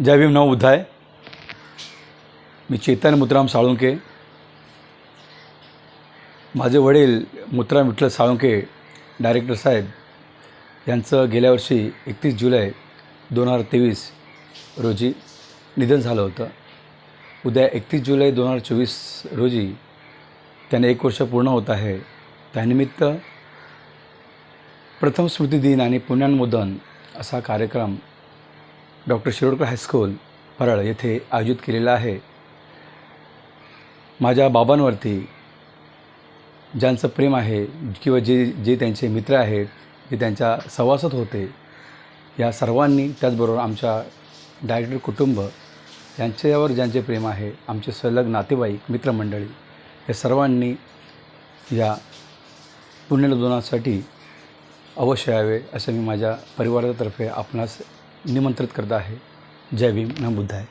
जय भीम नव उद्धाय। मी चेतन मुत्राम साळुंके। माझे वडील मुत्राम विठ्ठल साळुंके डायरेक्टर साहेब यांचं गेल्या वर्षी एकतीस जुलै दोन हजार तेवीस रोजी निधन झालं होतं. उद्या एकतीस जुलै दोन हजार चोवीस रोजी त्याने एक वर्ष पूर्ण होत आहे. त्यानिमित्त प्रथम स्मृतिदिन आणि पुण्यानमोदन असा कार्यक्रम डॉक्टर शिरोडकर हायस्कूल परळ येथे आयोजित केलेला आहे. माझ्या बाबांवरती ज्यांचं प्रेम आहे किंवा जे जे त्यांचे मित्र आहेत जे त्यांच्या सहवासात होते या सर्वांनी त्याचबरोबर आमच्या डायरेक्टर कुटुंब यांच्यावर ज्यांचे प्रेम आहे आमचे सलग नातेवाईक मित्रमंडळी या सर्वांनी या पुण्यनोंदनासाठी अवश्य यावे असे मी माझ्या परिवारातर्फे आपणास निमंत्रित करत आहे. जय भीम. न बुद्धाय.